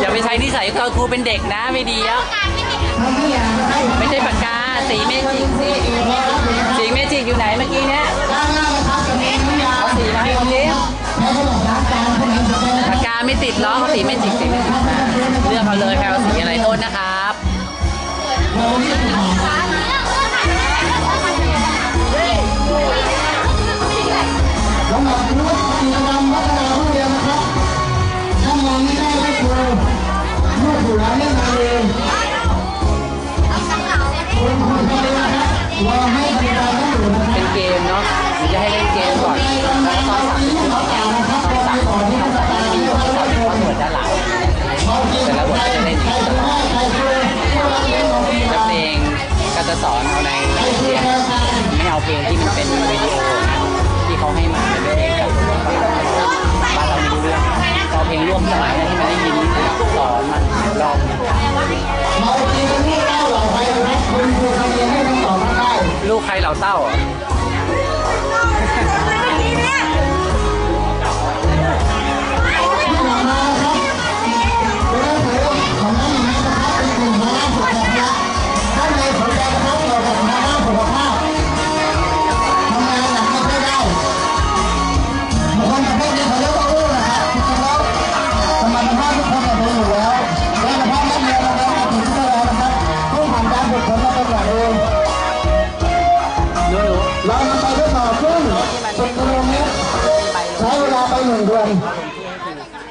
อย่าไปใช้นิสัยเขาครูเป็นเด็กนะไม่ดีแล้วไม่ใช่ปากกาสีเมจิกสิสีเมจิกอยู่ไหนเมื่อกี้เนี้ยเอาสีมาให้คนนี้ปากกาไม่ติดล้อเขาสีเมจิกสีเมจิกเลือกเอาเลยใครเอาสีอะไรโทษนะครับ สอนเอาในเสียงไม่เอาเพลงที่มันเป็นวิดีโอที่เขาให้มาเป็นเพลงแบบบ้านเราไม่รู้เรื่องเอาเพลงร่วมสมัยนะที่มันได้ยินสอนมันรองเราจริงที่เล่าหล่าไปนะคุณครูทำเองให้ทั้งสองได้ลูกใครเหล่าเต้า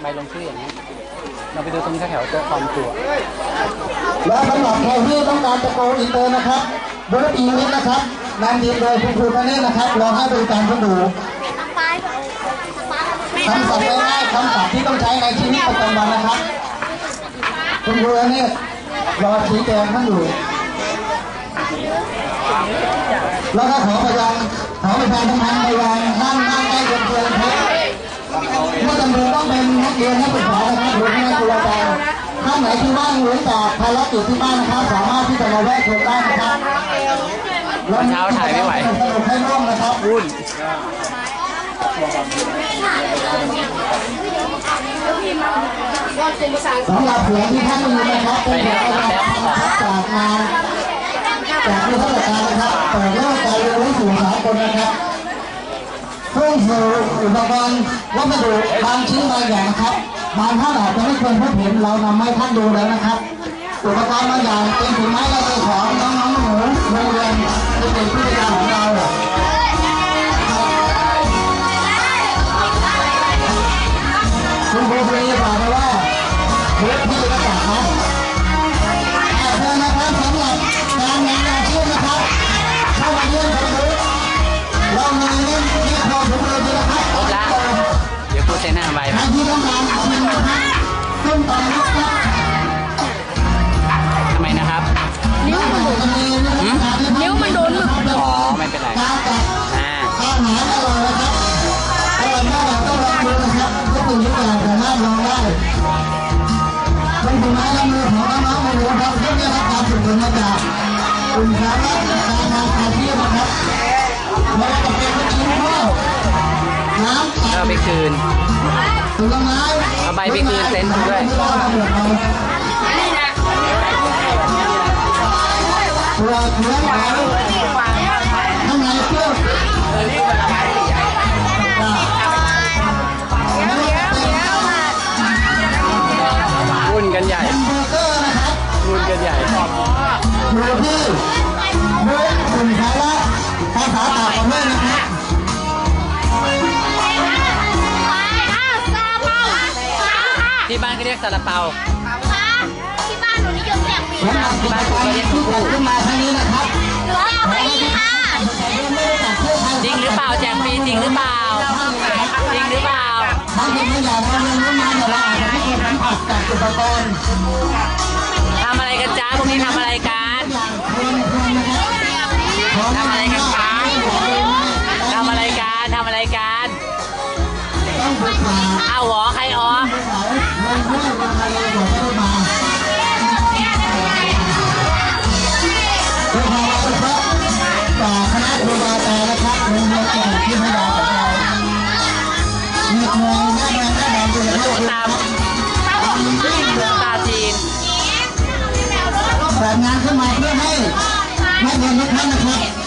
ใบลงชื่ออย่างนี้เราไปดูตรงแถวๆโต๊ะคอมตัวและสำหรับใครที่ต้องการจะโกนอินเตอร์นะครับบริษัทอีวิทนะครับนำทีมโดยคุณครูพเนศนะครับราให้บริการผู้ดูคำศัพท์ง่ายๆคำศัพท์ที่ต้องใช้ในชีวิตประจำวันนะครับคุณครูพเนศรอชี้แจงท่านอยู่แล้วก็ขอพยานขอประชาสัมพันธ์ไปยังนั่งนั่งยงครับเมื่อจำเป็นต้อง เรียนนักศึกษานะครับหรือนักครูอาจารย์ท่านไหนที่ว่างหรือจากภารกิจที่บ้านนะครับสามารถที่จะมาแวะชมได้นะครับเช้าถ่ายไม่ไหวสนุกให้ร่วมนะครับวุ่นสำหรับเสียงที่ท่านมีนะครับเป็นเสียงประจำนะครับจากงานจากผู้ราชการนะครับแต่เรื่องการเรียนรู้สู่สากลนะครับ เครื่องมืออุปกรณ์วัสดุบางชิ้นบางอย่างนะครับบางท่านอาจจะไม่เคยพบเห็นเรานำให้ท่านดูแล้วนะครับอุปกรณ์บางอย่างเป็นฝีไม้แลายมือของน้องๆหนูโรงเรียนที่เป็นผู้จัดการของเราคุณครูปรีบอกว่าเพื่อ เป็นผลไม้ลำมือของน้องๆหนูครับที่ได้รับการฝึกฝนมาจากกลุ่มสาระการงานอาชีพนะครับไม่ว่าจะเป็นลูกชิ้นทอดน้ำก็เอาไปคืนผลไม้เอาใบไปคืนเซ็นด้วยตัวเนื้อหวานข้างในเปรี้ยว กันใหญ่แฮมเบอร์เกอร์นะครับวุ่นกันใหญ่อยู่ที่มุกกลุ่มสาระภาษาต่างประเทศนะครับที่บ้านก็เรียกซาลาเปาที่บ้านหนูนิยมแจกฟรีสำหรับกิจกรรมที่จัดขึ้นมาครั้งนี้นะครับหนูเอาไปอีกค่ะไม่ได้จัดเพื่อใครจริงหรือเปล่าแจกฟรีจริงหรือเปล่าจริงหรือเปล่า ทำอะไรกันจ้าพวกนี้ทำอะไรกันทำอะไรกันคะทำอะไรกันทำอะไรกันเอาหัวใครอ๋อต่อคณะครูบาอาจารย์นะครับโรงเรียนแก่ที่ให้ดาวของเรามีครูแม่แม่แม่ดูแลลูกตาม ตาจีนแบบงานขึ้นมาเพื่อให้ไม่เรียนทุกท่านนะครับ